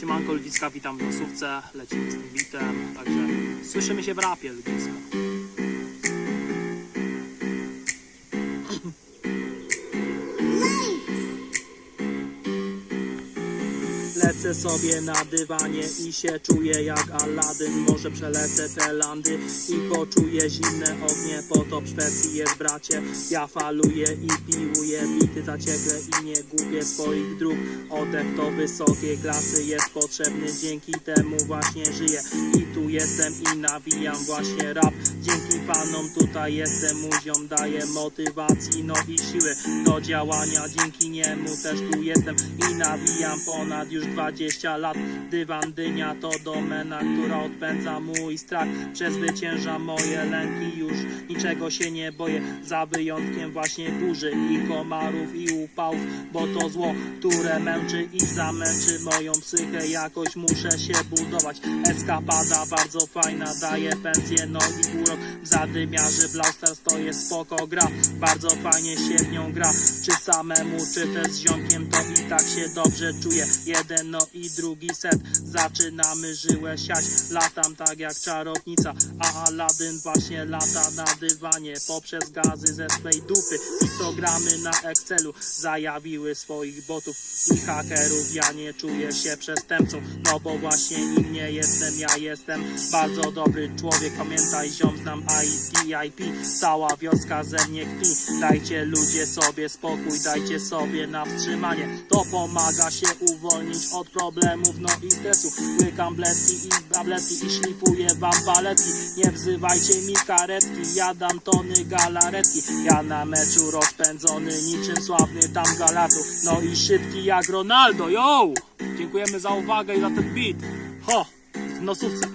Siemanko ludziska, witam w nosówce, lecimy z tym bitem, także słyszymy się w rapie ludziska. Lecę sobie na dywanie i się czuję jak Aladdin. Może przelecę te landy i poczuję zimne ognie. Potop Szwecji jest bracie. Ja faluję i piłuję. Bity zaciekle i nie gubię swoich dróg. Oddech to wysokiej klasy. Jest potrzebny. Dzięki temu właśnie żyję. I tu jestem i nawijam właśnie rap. Dzięki fanom tutaj jestem. Muziom daję motywacji no i siły do działania. Dzięki niemu też tu jestem i nawijam ponad już 20 lat. Dywan dynia to domena, która odpędza mój strach. Przezwycięża moje lęki już niczego się nie boję. Za wyjątkiem właśnie burzy i komarów i upałów Bo to zło, które męczy i zamęczy moją psychę. Jakoś muszę się budować. Eskapada bardzo fajna, daje pensję, no i urok. W zadymiarze Brawl Stars to jest spoko gra. Bardzo fajnie się w nią gra Czy samemu, czy też z ziomkiem to i tak się dobrze czuję Jeden no i drugi set. Zaczynamy żyłę siać. Latam tak jak czarownica A Aladdin właśnie lata na dywanie. Poprzez gazy ze swej dupy Piktogramy na Excelu. Zajawiły swoich botów i hakerów. Ja nie czuję się przestępcą No bo właśnie nim nie jestem. Ja jestem bardzo dobry człowiek. Pamiętaj ziom znam IDIP Cała wioska ze mnie kpi. Dajcie ludzie sobie spokój Dajcie sobie na wstrzymanie. To pomaga się uwolnić od problemów No i stresu. Łykam bledki i tabletki I szlifuję wam baletki Nie wzywajcie mi karetki Ja dam tony galaretki. Ja na meczu rozpędzony Niczym sławny tam galatu. No i szybki jak Ronaldo Yo! Dziękujemy za uwagę i za ten beat. Ho! W nosówce